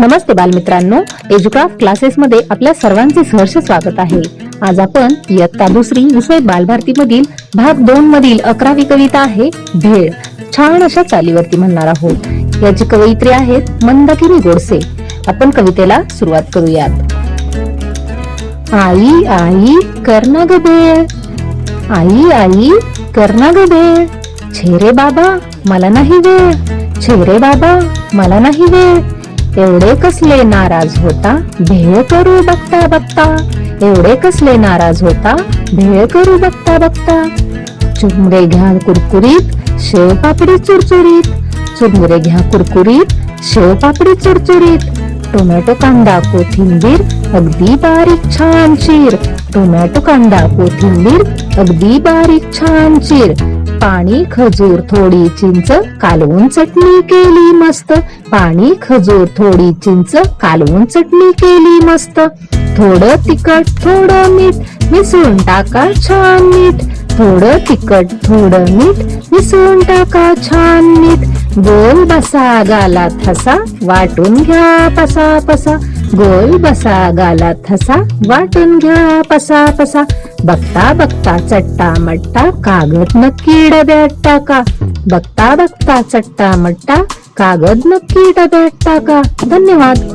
नमस्ते बालमित्रांनो एज्युक्राफ्ट क्लासेस मध्ये आपल्या सर्वांचे सहर्ष स्वागत आहे. आज आपण इयत्ता दुसरी विषय बालभारती मधील भाग दोन मधील अकरावी कविता आहे भेळ. छान अशा चालीवरती म्हणणार आहोत. याची कवयित्री आहेत मंदाकिनी गोडसे. आपण कवितेला सुरुवात करूयात. आई आई करणा ग भेळ. आई आई करणा ग भेळ. छेरे बाबा मला नाही वेळ. छेरे बाबा मला नाही वेळ. एवढे कसले नाराज होता? भेळ करू बघता बघता. एवढे कसले नाराज होता? भेळ करू बघता बघता. चुरमुरे घ्या कुरकुरीत शेव पापडी चुरचुरीत. चुरमुरे घ्या कुरकुरीत शेव पापडी चुरचुरीत. टोमॅटो कांदा कोथिंबीर अगदी बारीक छान चीर. टोमॅटो कांदा कोथिंबीर अगदी बारीक छान चीर. पाणी खजूर थोडी चिंच कालवून चटणी केली मस्त. पाणी खजूर थोडी चिंच कालवून चटणी केली मस्त. थोडं तिखट थोडं मीठ मिसळून टाका छान मीठ. थोडं तिखट थोडं मीठ मिसळून टाका छान मीठ. गोल बसा गाला हसा वाटून घ्या पसा पसा. गोल बसा गालात हसा वाटून घ्या पसा पसा. बघता बघता चट्टा मट्टा कागद नक्की डब्यात टाका. बघता बघता चट्टा मट्टा कागद नक्की डब्यात टाका. धन्यवाद.